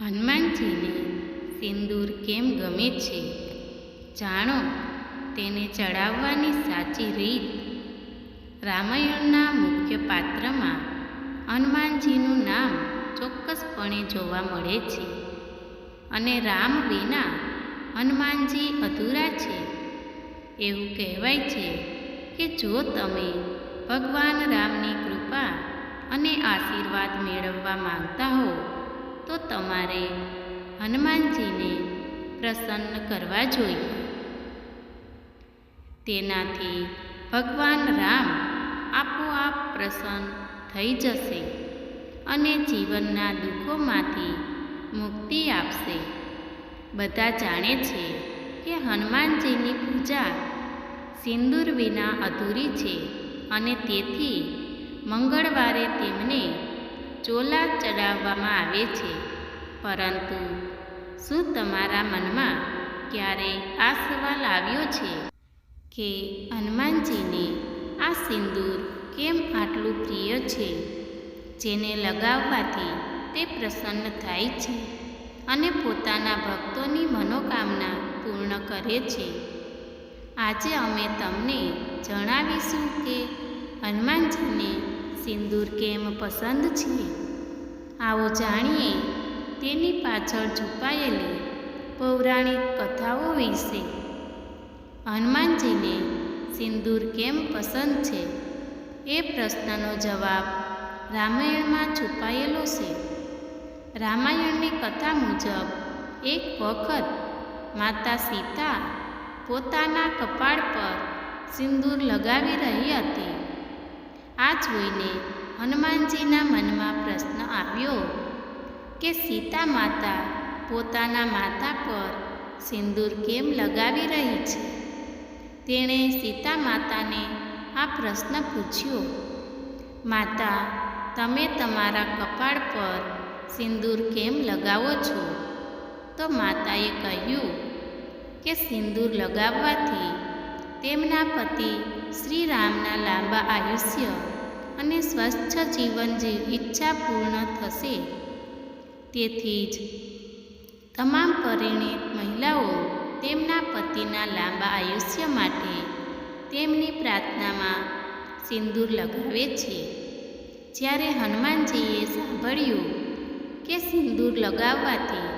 હનુમાનજીને સિંદૂર કેમ ગમે છે? જાણો, તેને ચડાવવાની સાચી રીત. રામાયણના મુખ્ય પાત્રમાં હનુમાનજીનું નામ ચોક્કસપણે જોવા મળે છે અને રામ વિના હનુમાનજી અધૂરા છે. એવું કહેવાય છે કે જો તમે ભગવાન રામની કૃપા અને આશીર્વાદ મેળવવા માંગતા હો તો તમારે હનુમાનજીને પ્રસન્ન કરવા જોઈએ. તેનાથી ભગવાન રામ આપોઆપ પ્રસન્ન થઈ જશે અને જીવનના દુઃખોમાંથી મુક્તિ આપશે. બધા જાણે છે કે હનુમાનજીની પૂજા સિંદૂર વિના અધૂરી છે અને તેથી મંગળવારે તેમને ચોલા ચડાવવામાં આવે છે. પરંતુ શું તમારા મનમાં ક્યારે આ સવાલ આવ્યો છે કે હનુમાનજીને આ સિંદૂર કેમ આટલું પ્રિય છે? જેને લગાવવાથી તે પ્રસન્ન થાય છે અને પોતાના ભક્તોની મનોકામના પૂર્ણ કરે છે. આજે અમે તમને જણાવીશું કે હનુમાનજીને સિંદૂર કેમ પસંદ છે? આવો જાણીએ તેની પાછળ છુપાયેલી પૌરાણિક કથાઓ વિશે. હનુમાનજીને સિંદૂર કેમ પસંદ છે? એ પ્રશ્નનો જવાબ રામાયણમાં છુપાયેલો છે. રામાયણની કથા મુજબ એક વખત માતા સીતા પોતાના કપાળ પર સિંદૂર લગાવી રહી હતી. આ જોઈને હનુમાનજીના મનમાં પ્રશ્ન આવ્યો કે સીતા માતા પોતાના માથા પર સિંદૂર કેમ લગાવી રહી છે? તેણે સીતા માતાને આ પ્રશ્ન પૂછ્યો, માતા, તમે તમારા કપાળ પર સિંદૂર કેમ લગાવો છો? તો માતાએ કહ્યું કે સિંદૂર લગાવવાથી તેમના પતિ શ્રી રામના લાંબા આયુષ્ય અને સ્વચ્છ જીવન જે ઈચ્છા પૂર્ણ થશે. તેથી જ તમામ પરિણીત મહિલાઓ તેમના પતિના લાંબા આયુષ્ય માટે તેમની પ્રાર્થનામાં સિંદૂર લગાવે છે. જ્યારે હનુમાનજીએ સાંભળ્યું કે સિંદૂર લગાવવાથી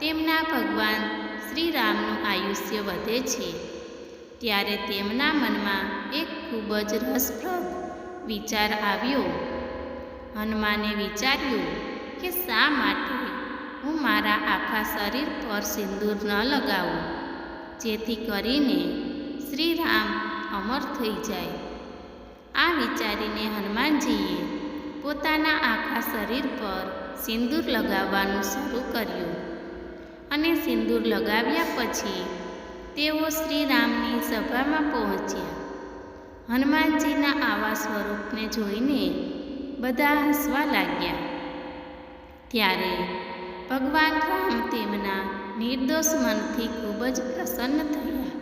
તેમના ભગવાન શ્રી રામનું આયુષ્ય વધે છે, ત્યારે તેમના મનમાં એક ખૂબ જ રસપ્રદ વિચાર આવ્યો. હનુમાને વિચાર્યું કે શા માટે હું મારા આખા શરીર પર સિંદૂર ન લગાવું? જેથી કરીને શ્રી રામ અમર થઈ જાય. આ વિચારીને હનુમાનજીએ પોતાના આખા શરીર પર સિંદૂર લગાવવાનું શરૂ કર્યું. અને સિંદૂર લગાવ્યા પછી તેઓ શ્રી રામની સભામાં પહોંચ્યા. હનુમાનજીના આવા સ્વરૂપને જોઈને બધા હસવા લાગ્યા. ત્યારે ભગવાન રામ તેમના નિર્દોષ મનથી ખૂબ જ પ્રસન્ન થયા.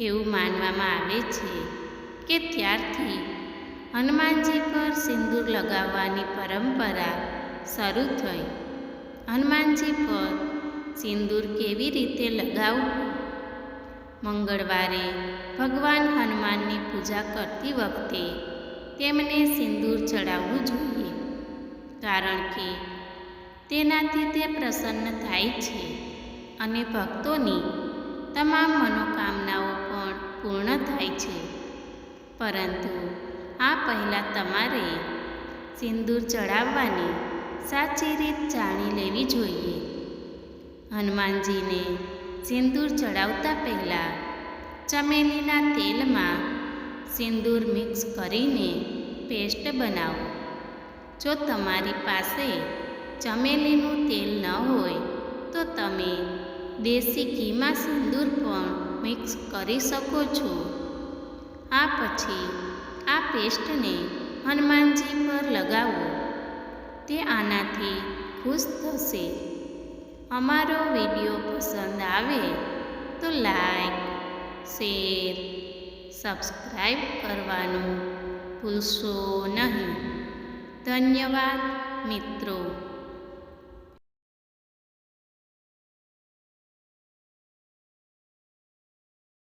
એવું માનવામાં આવે છે કે ત્યારથી હનુમાનજી પર સિંદૂર લગાવવાની પરંપરા શરૂ થઈ. હનુમાનજી પર સિંદૂર કેવી રીતે લગાવવું? મંગળવારે ભગવાન હનુમાનની પૂજા કરતી વખતે તેમને સિંદૂર ચડાવવું જોઈએ. કારણ કે તેનાથી તે પ્રસન્ન થાય છે અને ભક્તોની તમામ મનોકામનાઓ પણ પૂર્ણ થાય છે. પરંતુ આ પહેલાં તમારે સિંદૂર ચડાવવાની સાચી રીત જાણી લેવી જોઈએ. હનુમાનજીને સિંદૂર ચડાવતા પહેલાં ચમેલીના તેલમાં સિંદૂર મિક્સ કરીને પેસ્ટ બનાવો. જો તમારી પાસે ચમેલીનું તેલ ન હોય, તો તમે દેશી ઘીમાં સિંદૂર પણ મિક્સ કરી શકો છો. આ પછી આ પેસ્ટને હનુમાનજી પર લગાવો. તે આનાથી ખુશ થશે. અમારો વીડિયો પસંદ આવે તો લાઈક શેર સબસ્ક્રાઈબ કરવાનું ભૂલશો નહીં. ધન્યવાદ મિત્રો.